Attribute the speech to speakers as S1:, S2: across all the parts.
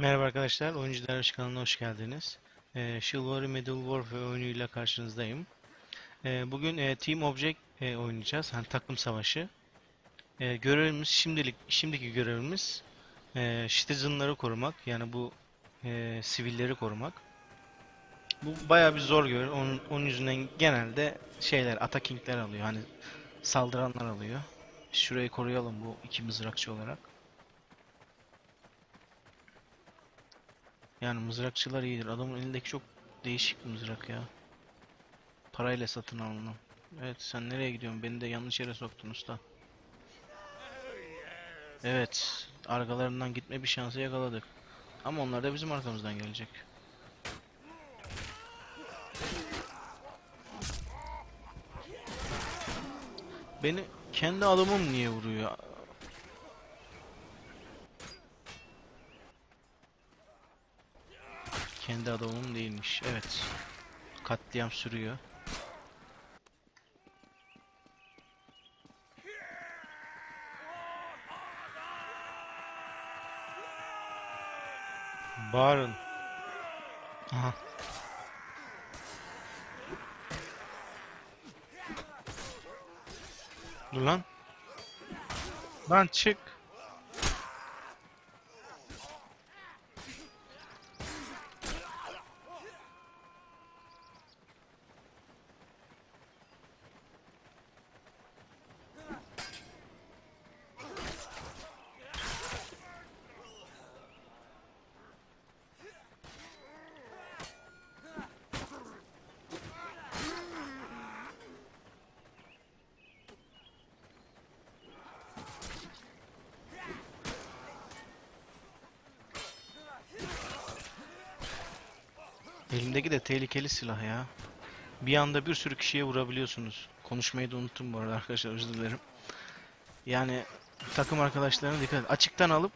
S1: Merhaba arkadaşlar, Oyuncu Derviş kanalına hoş geldiniz. Ee, Chivalry Medieval Warfare oyunuyla karşınızdayım. Ee, bugün e, Team Object e, oynayacağız, hani takım savaşı. Ee, görevimiz şimdilik, şimdiki görevimiz e, citizenları korumak, yani bu e, sivilleri korumak. Bu bayağı bir zor görev, onun, onun yüzünden genelde şeyler, attackingler alıyor, hani saldıranlar alıyor. Şurayı koruyalım bu iki mızrakçı olarak. Yani mızrakçılar iyidir. Adamın elindeki çok değişik bir mızrak ya. Parayla satın alınan. Evet sen nereye gidiyorsun? Beni de yanlış yere soktun usta. Evet. Arkalarından gitme bir şansı yakaladık. Ama onlar da bizim arkamızdan gelecek. Beni kendi adamım niye vuruyor? Kendi adamım değilmiş. Evet. Katliam sürüyor. Bağırın. Aha. Dur lan. Lan çık. Elimdeki de tehlikeli silah ya. Bir anda bir sürü kişiye vurabiliyorsunuz. Konuşmayı da unuttum bu arada arkadaşlar özür dilerim. Yani takım arkadaşlarına dikkat et. Açıktan alıp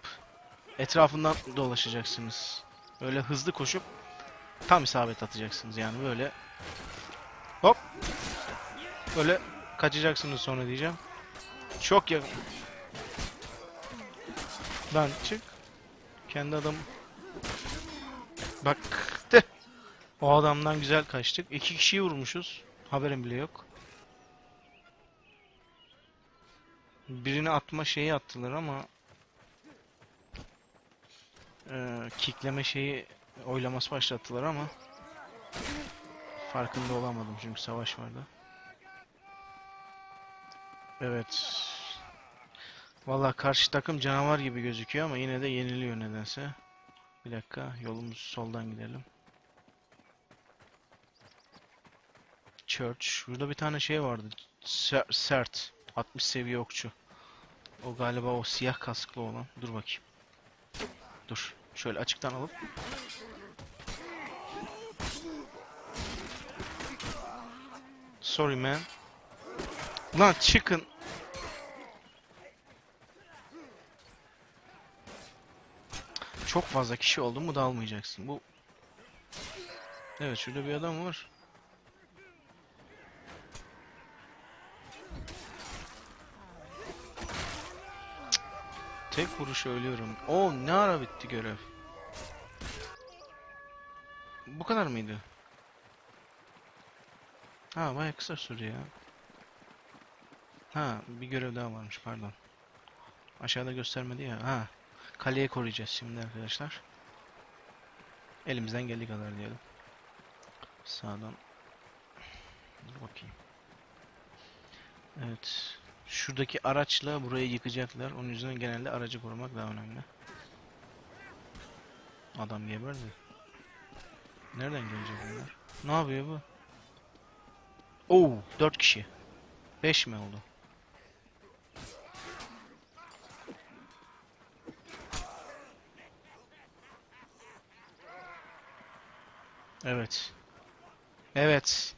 S1: etrafından dolaşacaksınız. Öyle hızlı koşup tam isabet atacaksınız yani böyle. Hop. Böyle kaçacaksınız sonra diyeceğim. Çok yakın. Lan çık. Kendi adam. Bak. O adamdan güzel kaçtık. İki kişiyi vurmuşuz. Haberim bile yok. Birini atma şeyi attılar ama eee kickleme şeyi oylaması başlattılar ama farkında olamadım çünkü savaş vardı. Evet. Vallahi karşı takım canavar gibi gözüküyor ama yine de yeniliyor nedense. Bir dakika yolumuz soldan gidelim. Church. Şurada bir tane şey vardı. Ser- Sert. 60 seviye okçu. O galiba o siyah kasklı olan. Dur bakayım. Dur. Şöyle açıktan alıp. Sorry man. Lan çıkın. Çok fazla kişi oldu mu dalmayacaksın. Bu Evet şurada bir adam var. Tek vuruş ölüyorum. O ne ara bitti görev? Bu kadar mıydı? Ha baya kısa sürdü ya. Ha bir görev daha varmış pardon. Aşağıda göstermedi ya. Ha kaleyi koruyacağız şimdi arkadaşlar. Elimizden geldiği kadar diyelim. Sağdan. Dur bakayım. Evet. Şuradaki araçla burayı yıkacaklar. Onun yüzünden genelde aracı korumak daha önemli. Adam geberdi. Nereden gelecek bunlar? Ne yapıyor bu? Oo, 4 kişi. 5 mi oldu? Evet. Evet.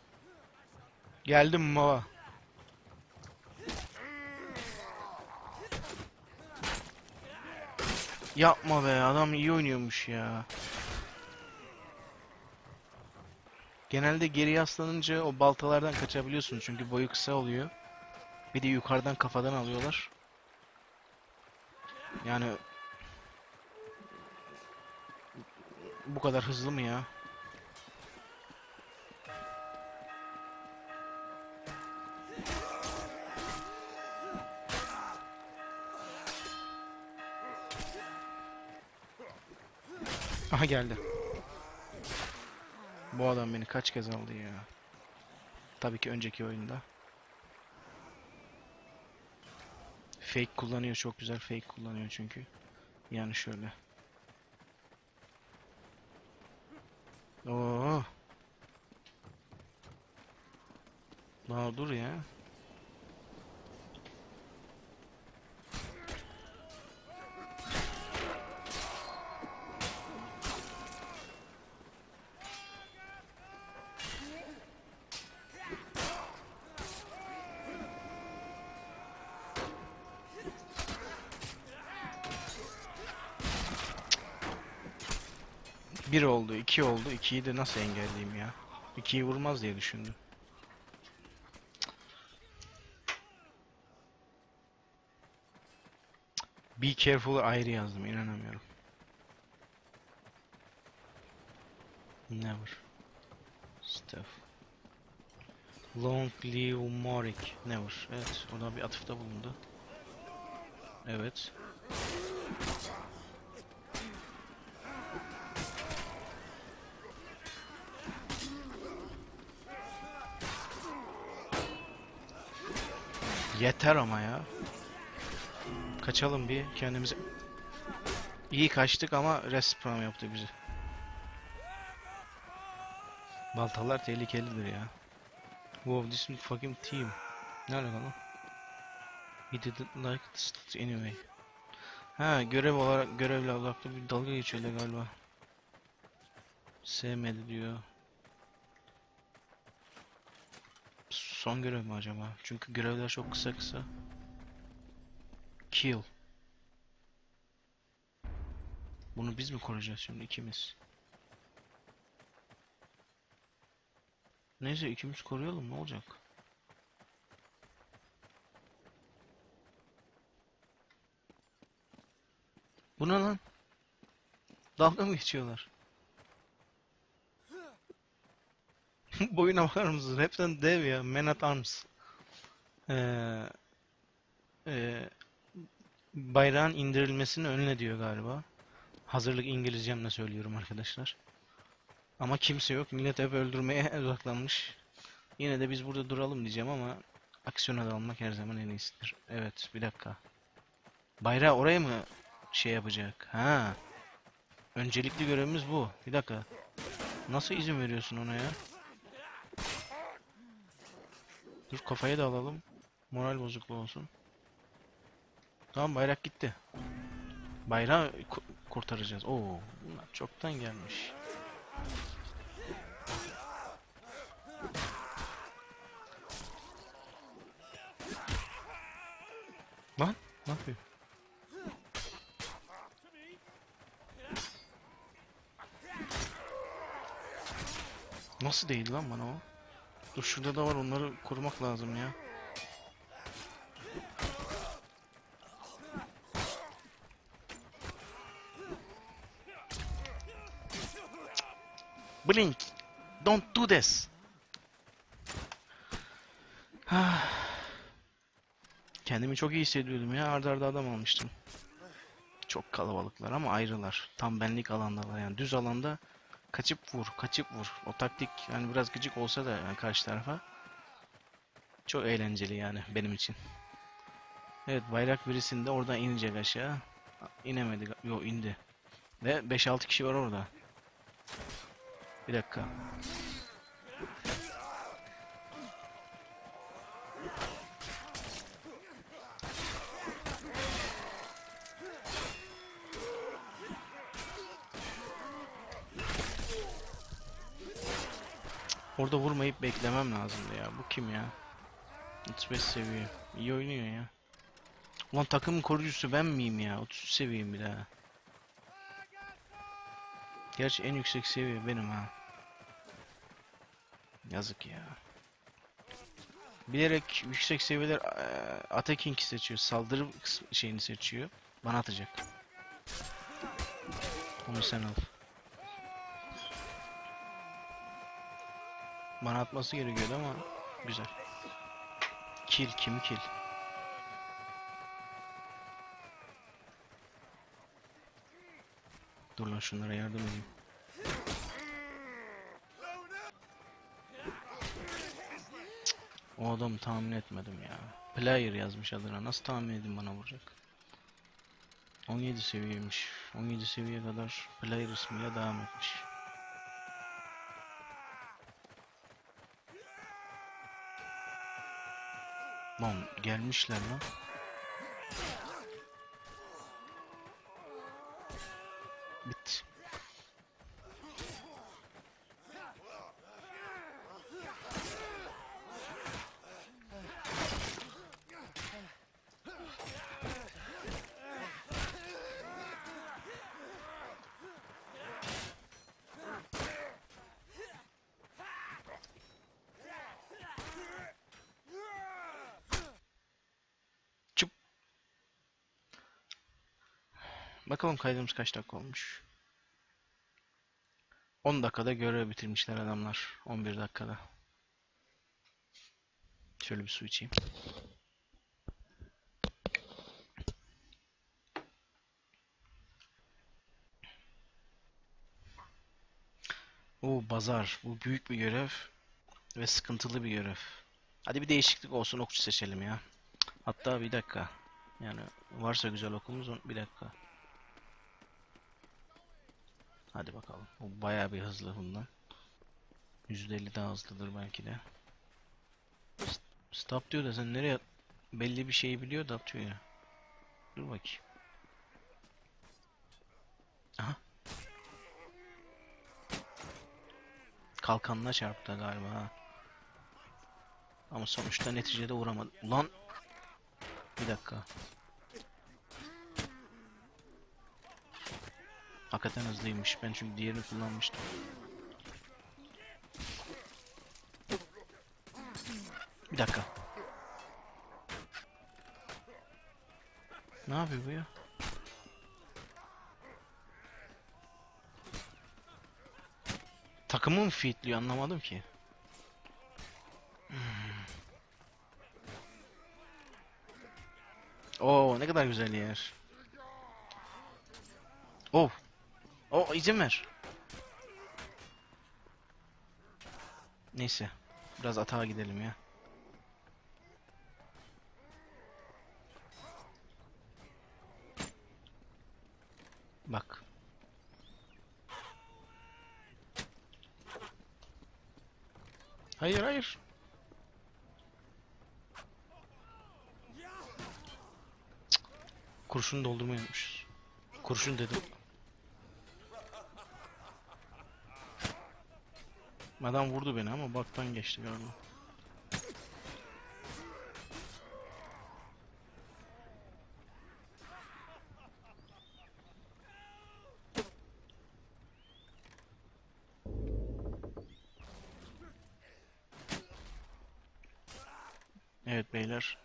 S1: Geldim baba. Yapma be adam iyi oynuyormuş ya. Genelde geri yaslanınca o baltalardan kaçabiliyorsunuz çünkü boyu kısa oluyor. Bir de yukarıdan kafadan alıyorlar. Yani bu kadar hızlı mı ya? Aha geldi. Bu adam beni kaç kez aldı ya. Tabii ki önceki oyunda. Fake kullanıyor çok güzel fake kullanıyor çünkü. Yani şöyle. Oo. Daha dur ya. Bir oldu, iki oldu. İkiyi de nasıl engelleyeyim ya? İkiyi vurmaz diye düşündüm. Be careful ayrı yazdım. inanamıyorum. Never. Stuff. Long live Morik. Never. Evet, o da bir atıfta bulundu. Evet. Yeter ama ya. Kaçalım bir kendimize. İyi kaçtık ama respawn yaptı bizi. Baltalar tehlikelidir ya. Wow, this is fucking team. Ne alakalı? We didn't like this anyway. Ha, görev olarak görevle alakalı bir dalga geçiyorlar galiba. Sevmedi diyor. Son görev mi acaba? Çünkü görevler çok kısa kısa. Kill. Bunu biz mi koruyacağız şimdi ikimiz? Neyse ikimiz koruyalım ne olacak? Bu ne lan? Dalga mı geçiyorlar? Boyuna bakar mısın? Hepten dev ya. Man at Arms. Ee, e, bayrağın indirilmesini önle diyor galiba. Hazırlık İngilizcemle söylüyorum arkadaşlar. Ama kimse yok. Millet hep öldürmeye odaklanmış. Yine de biz burada duralım diyeceğim ama aksiyona dalmak her zaman en iyisidir. Evet, bir dakika. Bayrağı oraya mı şey yapacak? Ha. Öncelikli görevimiz bu. Bir dakika. Nasıl izin veriyorsun ona ya? Dur kafayı da alalım. Moral bozukluğu olsun. Tamam bayrak gitti. Bayrağı ku- kurtaracağız. Oo, bunlar çoktan gelmiş. Lan ne yapıyor? Nasıl değil lan bana o? Dur şurada da var onları korumak lazım ya. Blink. Don't do this. Ah. Kendimi çok iyi hissediyordum ya. Arda arda adam almıştım. Çok kalabalıklar ama ayrılar. Tam benlik alandalar yani. Düz alanda kaçıp vur, kaçıp vur. O taktik yani biraz gıcık olsa da yani karşı tarafa çok eğlenceli yani benim için. Evet bayrak birisinde oradan inecek aşağı. İnemedi. Yok indi. Ve 5-6 kişi var orada. Bir dakika. Orada vurmayıp beklemem lazımdı ya. Bu kim ya? 35 seviye. İyi oynuyor ya. Ulan takımın koruyucusu ben miyim ya? 33 seviyeyim bir daha. Gerçi en yüksek seviye benim ha. Yazık ya. Bilerek yüksek seviyeler attacking seçiyor. Saldırı şeyini seçiyor. Bana atacak. Onu sen al. Bana atması gerekiyordu ama güzel. Kill kimi kill? Dur lan şunlara yardım edeyim. O adamı tahmin etmedim ya. Player yazmış adına. Nasıl tahmin edeyim bana vuracak? 17 seviyeymiş. 17 seviye kadar player ismiyle devam etmiş. Lan gelmişler lan. Bitti. Bakalım kaydımız kaç dakika olmuş. 10 dakikada görev bitirmişler adamlar. 11 dakikada. Şöyle bir su içeyim. Oo bazar. Bu büyük bir görev ve sıkıntılı bir görev. Hadi bir değişiklik olsun okçu seçelim ya. Hatta bir dakika. Yani varsa güzel okumuz bir dakika. Hadi bakalım. Bu bayağı bir hızlı bundan. %50 daha hızlıdır belki de. Stop diyor da sen nereye belli bir şeyi biliyor da atıyor ya. Dur bakayım. Aha. Kalkanına çarptı galiba ha. Ama sonuçta neticede uğramadı. Ulan bir dakika. Hakikaten hızlıymış. Ben çünkü diğerini kullanmıştım. Bir dakika. Ne yapıyor bu ya? Takımı mı feedliyor anlamadım ki. Hmm. Oo ne kadar güzel yer. Oh. O izin ver. Neyse. Biraz atağa gidelim ya. Bak. Hayır hayır. Cık. Kurşun doldurmayı unutmuşuz. Kurşun dedim. Adam vurdu beni ama baktan geçti galiba. Evet beyler.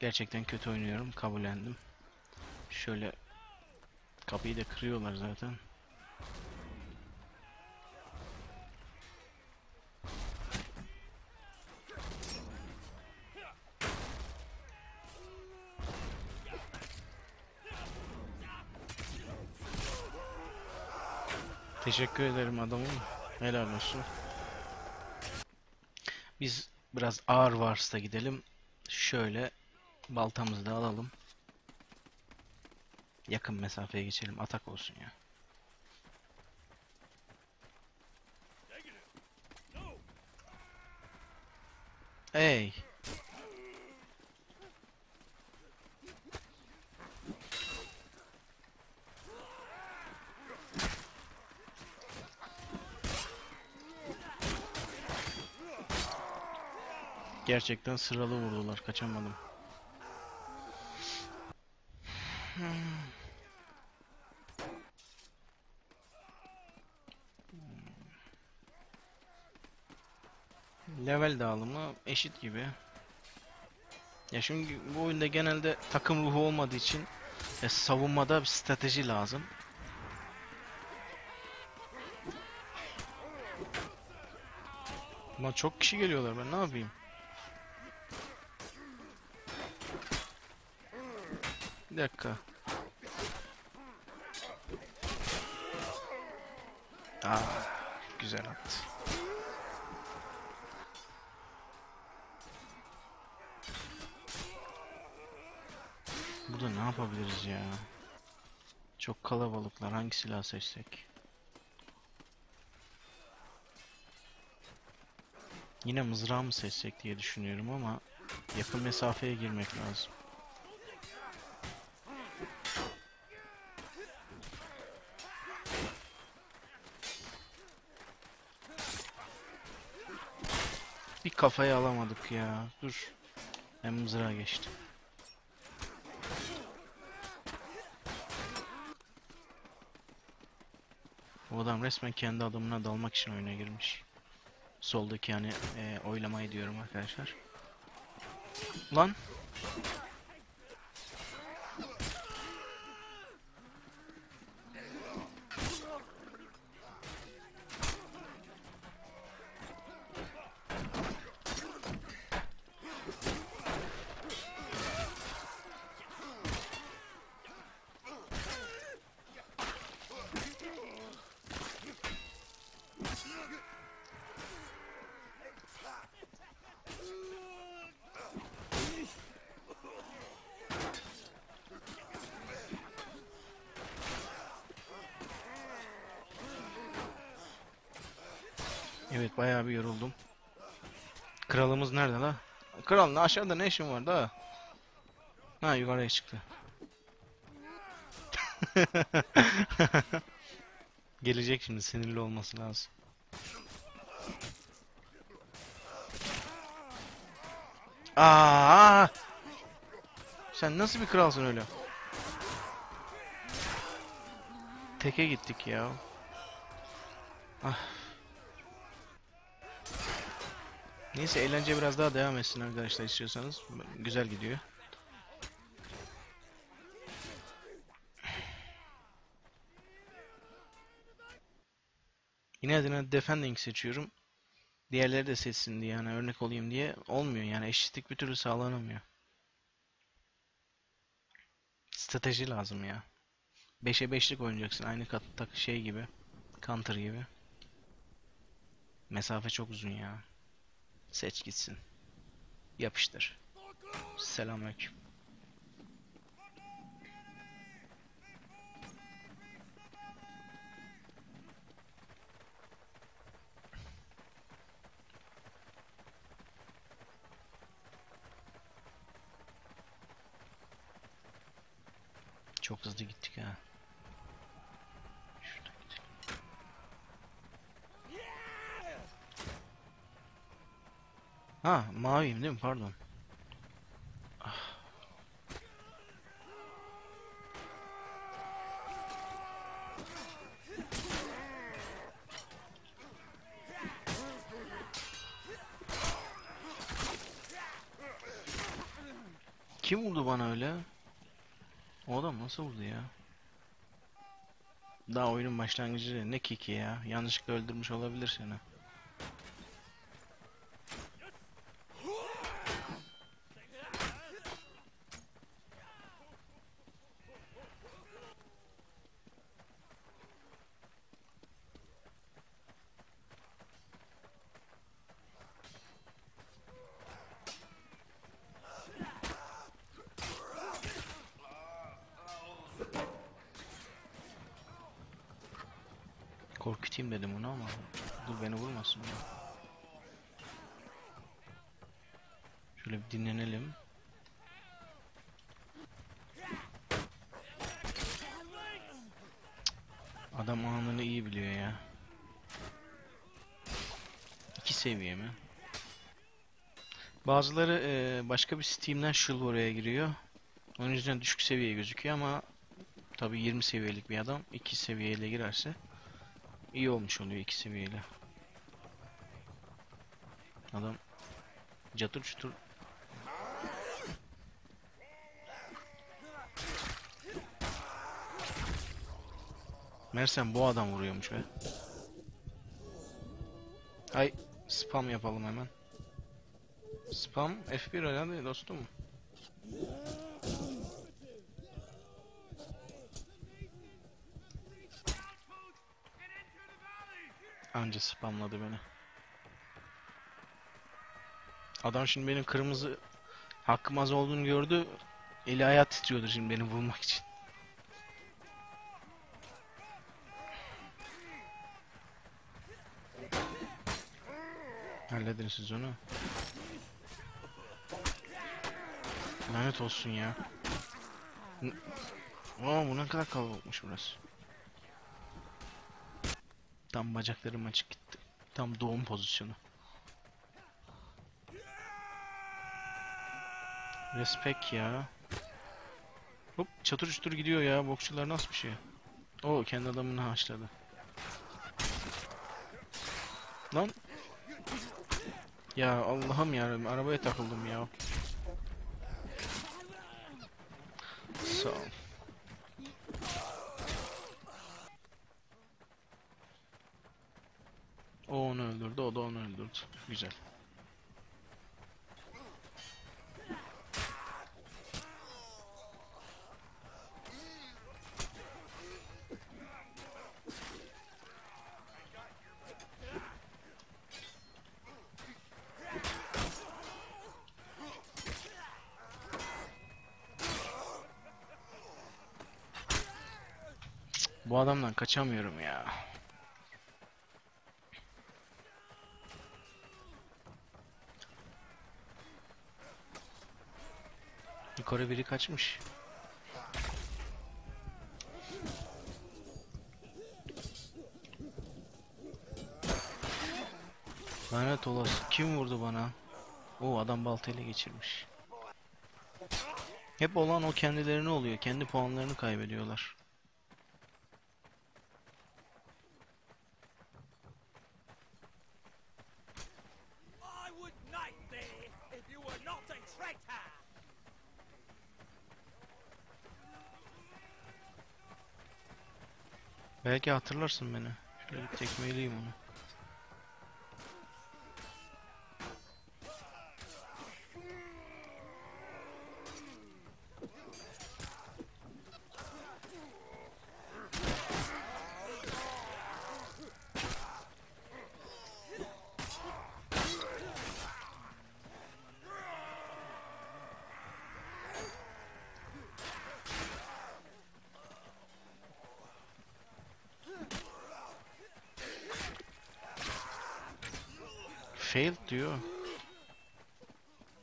S1: Gerçekten kötü oynuyorum. Kabullendim. Şöyle kapıyı da kırıyorlar zaten. Teşekkür ederim adamım. Helal olsun. Biz biraz ağır Wars'ta gidelim. Şöyle baltamızı da alalım. Yakın mesafeye geçelim. Atak olsun ya. Hey. Gerçekten sıralı vurdular. Kaçamadım. Level dağılımı eşit gibi. Ya çünkü bu oyunda genelde takım ruhu olmadığı için e, savunmada bir strateji lazım. Lan çok kişi geliyorlar ben ne yapayım? Bir dakika. Aa, güzel attı. Burada ne yapabiliriz ya? Çok kalabalıklar. Hangi silah seçsek? Yine mızrağı mı seçsek diye düşünüyorum ama yakın mesafeye girmek lazım. Bir kafaya alamadık ya. Dur. Ben mızrağa geçtim. O adam resmen kendi adamına dalmak için oyuna girmiş. Soldaki yani e, oylamayı diyorum arkadaşlar. Lan. Evet bayağı bir yoruldum. Kralımız nerede la? Kral ne aşağıda ne işin var da? Ha yukarıya çıktı. Gelecek şimdi sinirli olması lazım. Aa! Sen nasıl bir kralsın öyle? Teke gittik ya. Ah. Neyse eğlence biraz daha devam etsin arkadaşlar istiyorsanız. Güzel gidiyor. Yine adına defending seçiyorum. Diğerleri de seçsin diye yani örnek olayım diye olmuyor yani eşitlik bir türlü sağlanamıyor. Strateji lazım ya. 5'e 5'lik oynayacaksın aynı kat tak şey gibi. Counter gibi. Mesafe çok uzun ya. Seç gitsin. Yapıştır. Selamünaleyküm. Çok hızlı gittik ha. Ha, maviyim değil mi? Pardon. Kim vurdu bana öyle? O adam nasıl vurdu ya? Daha oyunun başlangıcı ne kiki ya? Yanlışlıkla öldürmüş olabilir seni. Korkutayım dedim onu ama dur beni vurmasın ya. Şöyle bir dinlenelim. Cık, Adam anını iyi biliyor ya. İki seviye mi? Bazıları eee, başka bir Steam'den Shul oraya giriyor. Onun yüzden düşük seviye gözüküyor ama tabi 20 seviyelik bir adam 2 seviyeyle girerse İyi olmuş oluyor iki seviyeyle. Adam catır çutur Mersem bu adam vuruyormuş be. Ay Spam yapalım hemen. Spam F1 herhalde dostum. Anca spamladı beni. Adam şimdi benim kırmızı hakkım az olduğunu gördü. Eli ayağı titriyordur şimdi beni bulmak için. Halledin siz onu. Lanet olsun ya. Aa bu ne kadar kalabalıkmış burası. Tam bacaklarım açık gitti. Tam doğum pozisyonu. Respect ya. Hop çatır çutur gidiyor ya. Bokçular nasıl bir şey? O kendi adamını haşladı. Lan. Ya Allah'ım ya arabaya takıldım ya. Sağ ol. O onu öldürdü, o da onu öldürdü. Güzel. Bu adamdan kaçamıyorum ya. Yukarı biri kaçmış. Lanet olası. Kim vurdu bana? O adam baltayla geçirmiş. Hep olan o kendilerine oluyor. Kendi puanlarını kaybediyorlar. Belki hatırlarsın beni. Şöyle bir tekmeleyeyim onu. Failed diyor.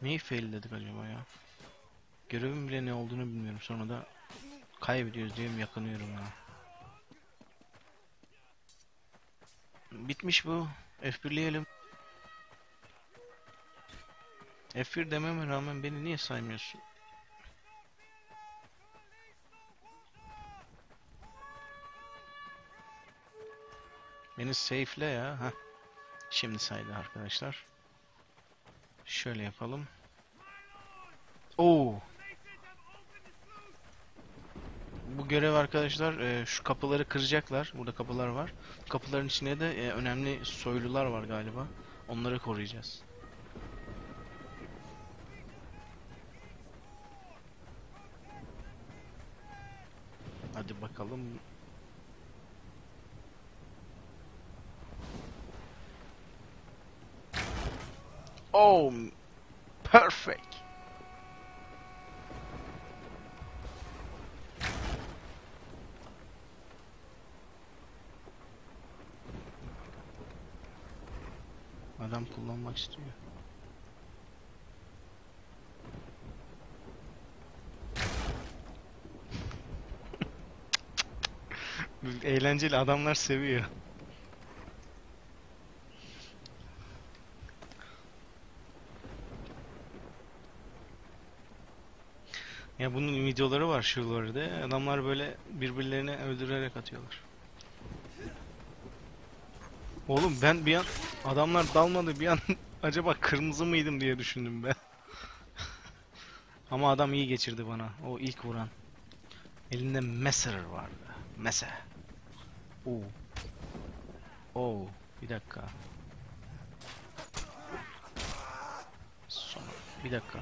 S1: Neyi fail dedik acaba ya? Görevin bile ne olduğunu bilmiyorum. Sonra da kaybediyoruz diyorum yakınıyorum ya. Bitmiş bu. F1'leyelim. F1 dememe rağmen beni niye saymıyorsun? Beni safe'le ya. Heh. Şimdi saydı arkadaşlar. Şöyle yapalım. Oo. Bu görev arkadaşlar e, şu kapıları kıracaklar. Burada kapılar var. Kapıların içine de e, önemli soylular var galiba. Onları koruyacağız. Hadi bakalım. Oh, perfect. Adam kullanmak istiyor. Eğlenceli adamlar seviyor. Ya bunun videoları var şuralarda. Adamlar böyle birbirlerini öldürerek atıyorlar. Oğlum ben bir an adamlar dalmadı bir an acaba kırmızı mıydım diye düşündüm ben. Ama adam iyi geçirdi bana. O ilk vuran. Elinde Messer vardı. Messer. Oo. Oo. Bir dakika. Bir dakika.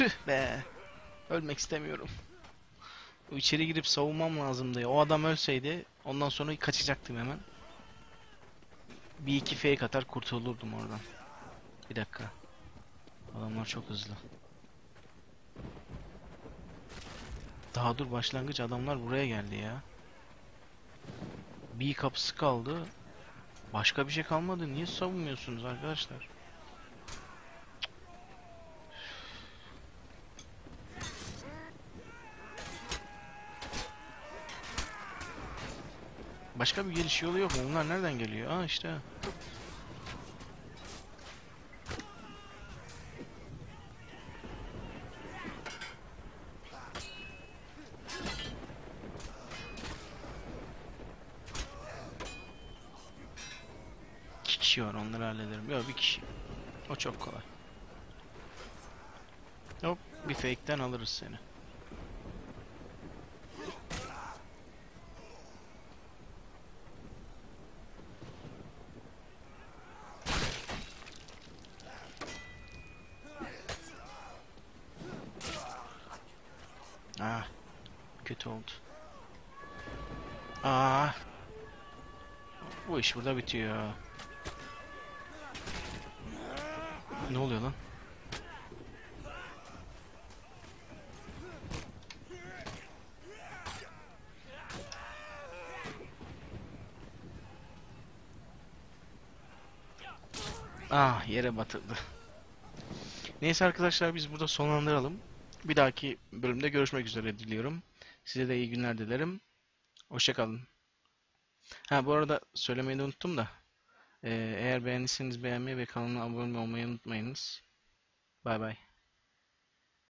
S1: Tüh be. Ölmek istemiyorum. İçeri girip savunmam lazımdı. O adam ölseydi ondan sonra kaçacaktım hemen. Bir iki fake atar kurtulurdum oradan. Bir dakika. Adamlar çok hızlı. Daha dur başlangıç adamlar buraya geldi ya. Bir kapısı kaldı. Başka bir şey kalmadı. Niye savunmuyorsunuz arkadaşlar? Başka bir geliş yolu yok mu? Bunlar nereden geliyor? Aa işte. İki kişi var onları hallederim. Yok bir kişi. O çok kolay. Hop bir fake'ten alırız seni. Kötü oldu. Ah. Bu iş burada bitiyor. Ne oluyor lan? Ah yere batırdı. Neyse arkadaşlar biz burada sonlandıralım. Bir dahaki bölümde görüşmek üzere diliyorum. Size de iyi günler dilerim. Hoşçakalın. Ha bu arada söylemeyi de unuttum da. Ee, eğer beğendiyseniz beğenmeyi ve kanala abone olmayı unutmayınız. Bay bay.